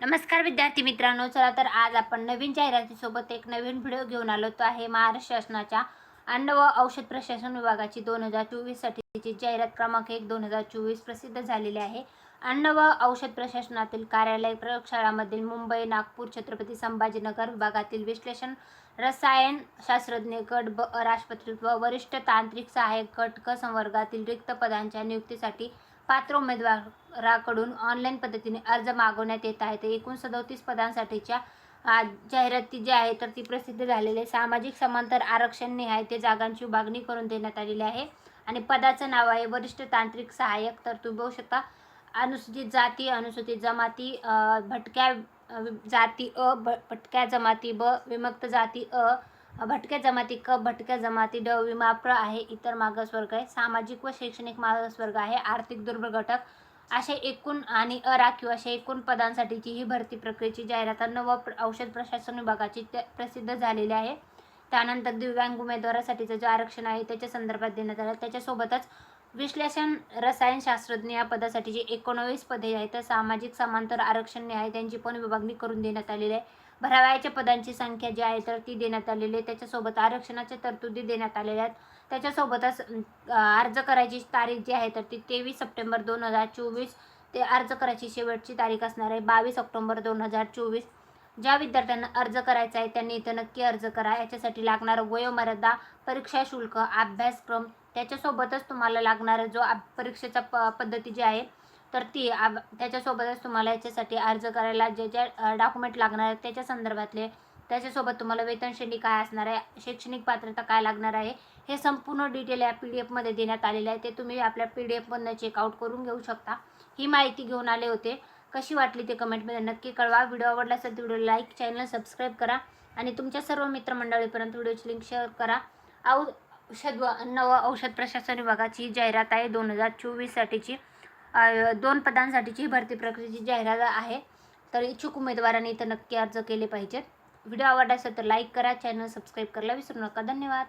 नमस्कार विद्यार्थी मित्रांनो चला तर आज आपण नवीन जाहिरातीसोबत एक नवीन व्हिडिओ घेऊन आलो तो आहे महाराष्ट्र शासनाच्या अन्न व औषध प्रशासन विभागाची दोन हजार चोवीससाठीची जाहिरात क्रमांक एक दोन हजार चोवीस प्रसिद्ध झालेली आहे. अन्न व औषध प्रशासनातील कार्यालय प्रयोगशाळामधील मुंबई नागपूर छत्रपती संभाजीनगर विभागातील विश्लेषण रसायन शास्त्रज्ञ गट ब राजपत्रित व वरिष्ठ तांत्रिक सहाय्यक गट क संवर्गातील रिक्त पदांच्या नियुक्तीसाठी पात्र उमेदवाराकडून ऑनलाईन पद्धतीने अर्ज मागवण्यात येत आहे तर एकूण सदोतीस पदांसाठीच्या जाहिराती जी आहे तर ती प्रसिद्ध झालेली आहे सामाजिक समांतर आरक्षण आहे ते जागांची विभागणी करून देण्यात आलेली आहे. आणि पदाचं नाव आहे वरिष्ठ तांत्रिक सहाय्यक तर तुम्ही बघू शकता अनुसूचित जाती अनुसूचित जमाती भटक्या जाती अ भ भटक्या जमाती ब विमुक्त जाती अ भटक्या जमाती क भटक्या जमाती ड विमाप्र आहे इतर मागासवर्ग आहे. सामाजिक व शैक्षणिक मागासवर्ग आहे. आर्थिक दुर्बल घटक असे एकूण आणि अराखीव अशा एकूण पदांसाठीची ही भरती प्रक्रियेची जाहिरात अन्न व औषध प्रशासन विभागाची प्रसिद्ध झालेली आहे. त्यानंतर दिव्यांग उमेदवारासाठीचं जे आरक्षण आहे त्याच्या संदर्भात देण्यात आलं. त्याच्यासोबतच विश्लेषण रसायनशास्त्रज्ञ या पदासाठी जी एकोणवीस पदे आहेत तर सामाजिक समांतर आरक्षण आहे त्यांची पण विभागणी करून देण्यात आलेली आहे. भरावयाच्या पदांची संख्या जी आहे तर ती देण्यात आलेली आहे. त्याच्यासोबत आरक्षणाच्या तरतुदी देण्यात आलेल्या आहेत. त्याच्यासोबतच अर्ज करायची तारीख जी आहे तर ती तेवीस सप्टेंबर दोन हजार चोवीस ते अर्ज करायची शेवटची तारीख असणार आहे बावीस ऑक्टोबर दोन हजार चोवीस. ज्या विद्यार्थ्यांना अर्ज करायचा आहे त्यांनी इथं नक्की अर्ज करा. याच्यासाठी लागणारं वयोमर्यादा परीक्षा शुल्क अभ्यासक्रम त्याच्यासोबतच तुम्हाला लागणारं जो परीक्षेचा प पद्धती जी आहे तर ती आब त्याच्यासोबतच तुम्हाला याच्यासाठी अर्ज करायला जे जे डॉक्युमेंट लागणार आहेत त्याच्या संदर्भातले त्याच्यासोबत तुम्हाला वेतनश्रेणी काय असणार आहे शैक्षणिक पात्रता काय लागणार आहे हे संपूर्ण डिटेल या पी डी एफमध्ये देण्यात आलेलं आहे. ते तुम्ही आपल्या पी डी एफमधनं चेकआउट करून घेऊ शकता. ही माहिती घेऊन आले होते. कशी वाटली ते कमेंटमध्ये नक्की कळवा. व्हिडिओ आवडला असेल तर व्हिडिओ लाईक चॅनल सबस्क्राईब करा आणि तुमच्या सर्व मित्रमंडळीपर्यंत व्हिडिओची लिंक शेअर करा. औषध व अन्न व औषध प्रशासन विभागाची जाहिरात आहे दोन हजार चोवीससाठीची दोन पदांसाठीची ही भरती प्रक्रियेची जाहिरात आहे तर इच्छुक उमेदवारांनी इथं नक्की अर्ज केले पाहिजेत. व्हिडिओ आवडला असेल तर लाईक करा चॅनल सबस्क्राईब करायला विसरू नका. धन्यवाद.